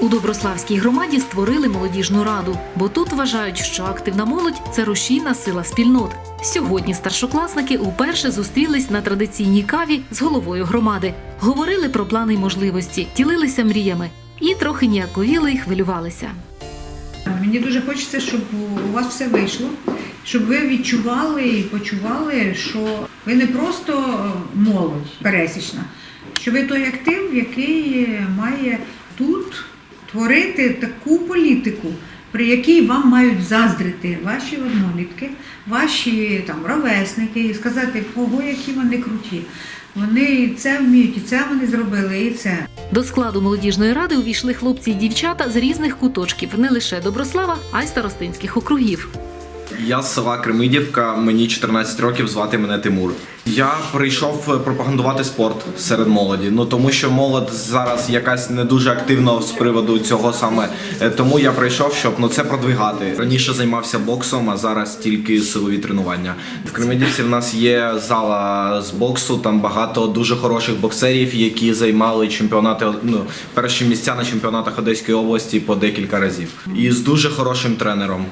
У Доброславській громаді створили молодіжну раду, бо тут вважають, що активна молодь це рушійна сила спільнот. Сьогодні старшокласники уперше зустрілись на традиційній каві з головою громади, говорили про плани й можливості, ділилися мріями і трохи ніяковіли й хвилювалися. Мені дуже хочеться, щоб у вас все вийшло, щоб ви відчували і почували, що ви не просто молодь пересічна, що ви той актив, який має тут творити таку політику, при якій вам мають заздрити ваші однолітки, ваші там ровесники, і сказати, кого які вони круті. Вони це вміють, і це вони зробили, і це. До складу молодіжної ради увійшли хлопці і дівчата з різних куточків, не лише Доброслава, а й старостинських округів. Я з села Кремидівка, мені 14 років, звати мене Тимур. Я прийшов пропагандувати спорт серед молоді. Ну тому що молодь зараз якась не дуже активна з приводу цього саме. Е, Тому я прийшов, щоб ну це продвигати. Раніше займався боксом, а зараз тільки силові тренування. В Кремидівці в нас є зала з боксу. Там багато дуже хороших боксерів, які займали чемпіонати ну, перші місця на чемпіонатах Одеської області по декілька разів. І з дуже хорошим тренером.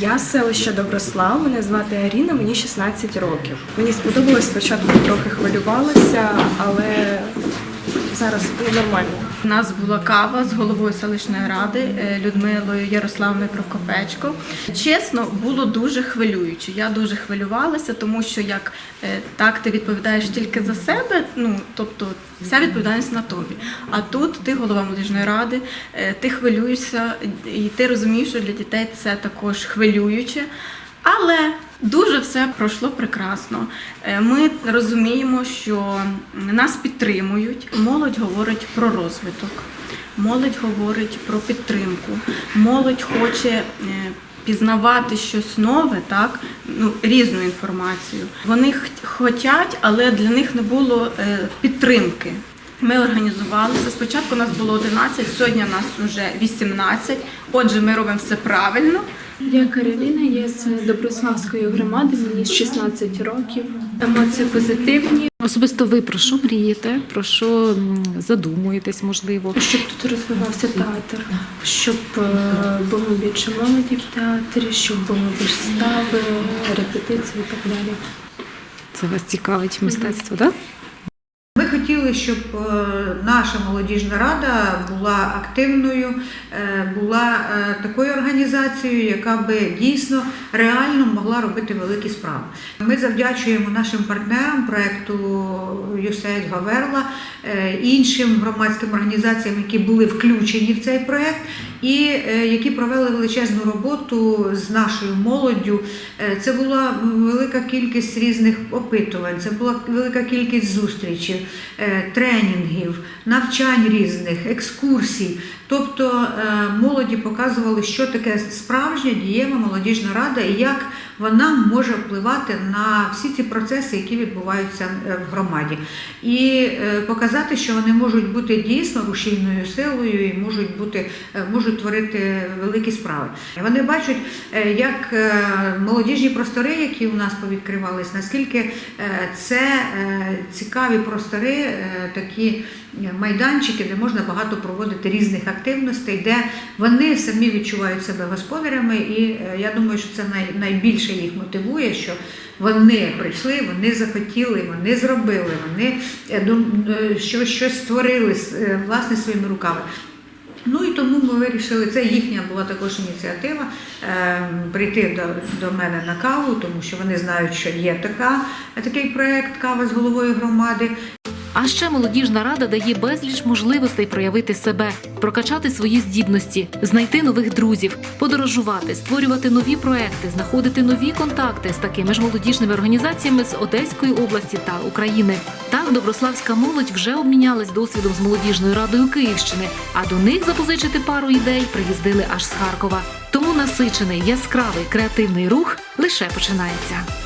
Я з селища Доброслав, мене звати Аріна, мені 16 років. Мені сподобалось, спочатку трохи хвилювалася, але зараз нормально. У нас була кава з головою селищної ради е, Людмилою Ярославною Прокопечко. Чесно, було дуже хвилююче. Я дуже хвилювалася, тому що як е, так ти відповідаєш тільки за себе, ну тобто вся відповідальність на тобі. А тут ти голова молодіжної ради, е, ти хвилюєшся, і ти розумієш, що для дітей це також хвилююче. Але дуже все пройшло прекрасно. Е, Ми розуміємо, що нас підтримують. Молодь говорить про розвиток, молодь говорить про підтримку, молодь хоче е, пізнавати щось нове, так ну різну інформацію. Вони хотять, але для них не було е, підтримки. Ми організувалися. Спочатку нас було 11, сьогодні нас вже 18. Отже, ми робимо все правильно. Я Кароліна, я з Доброславської громади, мені 16 років. Емоції позитивні, Особисто ви про що мрієте? Про що задумуєтесь, можливо? щоб тут розвивався театр, щоб е, було більше молоді в театрі, щоб було вистави, репетиції і так далі. Це вас цікавить мистецтво, так? Ми хотіли, щоб е, наша молодіжна рада була активною, е, була е, такою організацією, яка би дійсно реально могла робити великі справи. Ми завдячуємо нашим партнерам проекту USAID Гаверла, іншим громадським організаціям, які були включені в цей проект, і е, які провели величезну роботу з нашою молоддю. Е, Це була велика кількість різних опитувань, це була велика кількість зустрічей, е, тренінгів, навчань різних, екскурсій. Тобто е, молоді показували, що таке справжня дієва молодіжна рада і як вона може впливати на всі ці процеси, які відбуваються е, в громаді, і е, показати, що вони можуть бути дійсно рушійною силою і можуть бути можуть творити великі справи. Вони бачать, як молодіжні простори, які у нас повідкривались, наскільки це цікаві простори, такі майданчики, де можна багато проводити різних активностей, де вони самі відчувають себе господарями, і е, я думаю, що це найбільше їх мотивує, що вони прийшли, вони захотіли, вони зробили, вони е, е, що, щось створили е, власне своїми руками. Ну і тому ми вирішили, це їхня була також ініціатива е, прийти до, до мене на каву, тому що вони знають, що є така, такий проект Кава з головою громади. А ще молодіжна рада дає безліч можливостей проявити себе, прокачати свої здібності, знайти нових друзів, подорожувати, створювати нові проекти, знаходити нові контакти з такими ж молодіжними організаціями з Одеської області та України. Так, доброславська молодь вже обмінялась досвідом з молодіжною радою Київщини, а до них запозичити пару ідей приїздили аж з Харкова. Тому насичений, яскравий креативний рух лише починається.